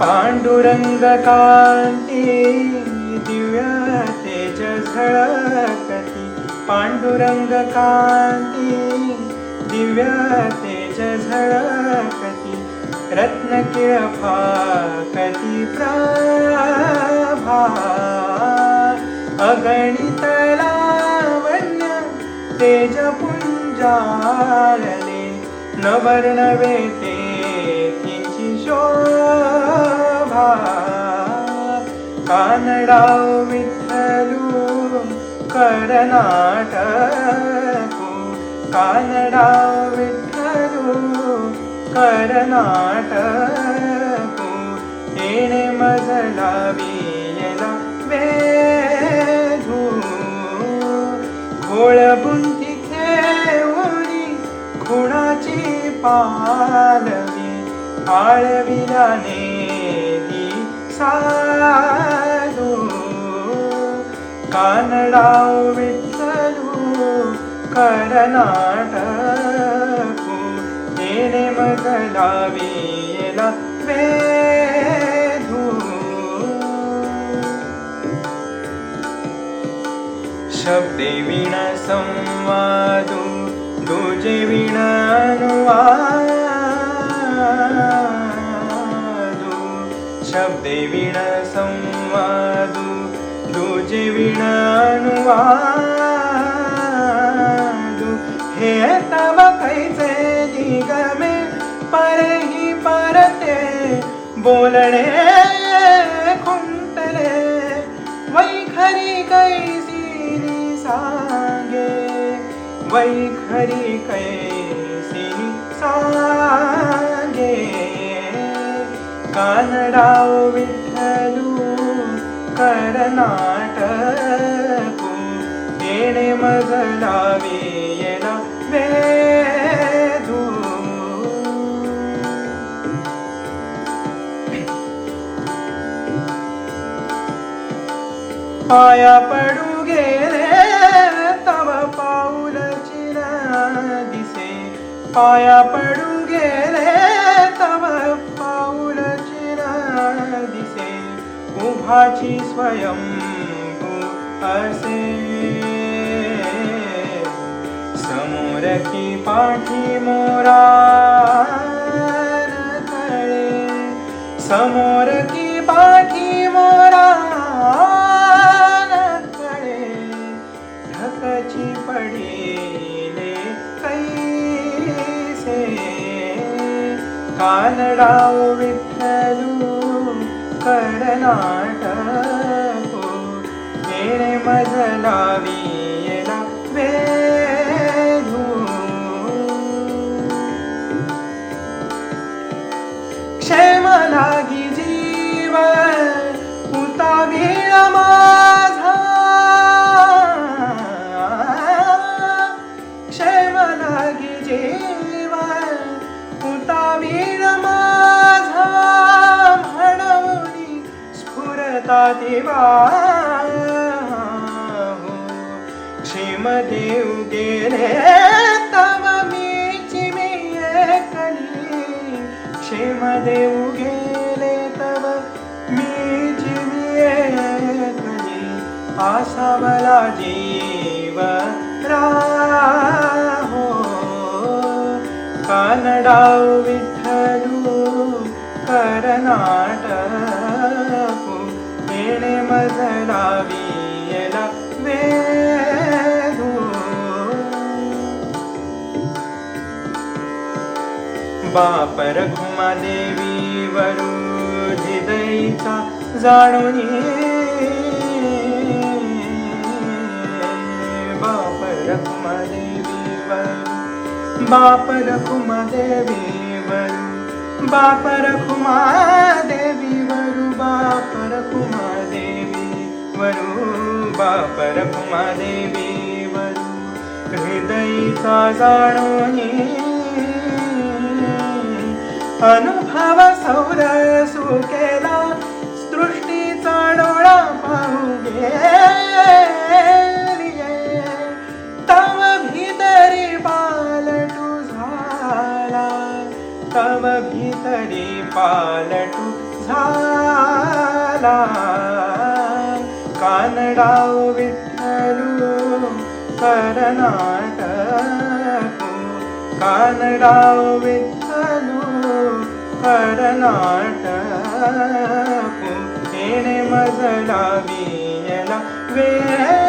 पांडुरंग कांती दिव्य तेज झळकती पांडुरंग कांती दिव्य तेज झळकती रत्नकिळ फाकती प्राभा. अगणित लावण्य तेज पुंजारले नवर्णवे ते किंची शोभा कानडाव विठ्ठलू करनाटकू कानडाव विठ्ठलू करनाटकू येणे मजला वियला वेधू घोळ बुंती खेळुनी खुणाची पालवी आळविलाने ಕಾನಡಾವು ಬಿಟ್ಟರು ಕರನಾಟಕು ಏನೆ ಮಗಲಾವಿಯಲ ವೇದು ಶಬ್ದೆ ವೀಣ ಸಂವಾದು ದುಜೆ ವೀಣ ಅನುವಾದು ಶಬ್ದೆ ವೀಣ ಸಂವಾದು तुझे दुजे हे तव कैसे निगमे परही परते बोलणे खुंटले। वैखरी कैसिनी सांगे वैखरी कैसिनी सांगे कानडाव विठ्ठलू ನಾಟಕಂ ಏಣೆ ಮಗಲಾವೇಯನ ವೇದು ಆಯ ಪಡುಗೆ ತವ ಪಾವುಲ ಚಿರ ದಿಸೆ ಆಯ ಪಡುಗೆ उभाची स्वयं असे समोर की पाठी मोरा कळे समोर की पाठी मोरा कळे ढकची पडिले कैसे? कानडाव विठ्ठलू ಕಡಲಾಟವು ಏನೇ ಮಜಲಾವಿಯಲ ವೇದು ಕ್ಷೇಮಲಾಗಿ स्फुरता दिवा क्षेमदेव गेले तव मीची मी एकली क्षेमदेव गेले तव मीची मी एकली आसावला जीव राहो कानडाव विठ्ठलू करनाटकू येणे मजलावी येला वेधू बापर घुमा देवी वरू हृदयचा जाणून बाप घुमा देवी वरू बाप घुमा देवी वरू बापर घुमा देवी वरू बापर देवी वरुबा परकुमा घुमा देवी वरु हृदयचा जाणून अनुभव सौर सुकेला सृष्टीचा डोळा पाहू गेलिये. तव भीतरी पालटू झाला तव भीतरी पालटू झाला. കനഡ കനഡാവു വിട്ടലു കരനാടകു. കനഡാവു വിട്ടലു കരനാടകു. എണെ മസലാവിയല വേ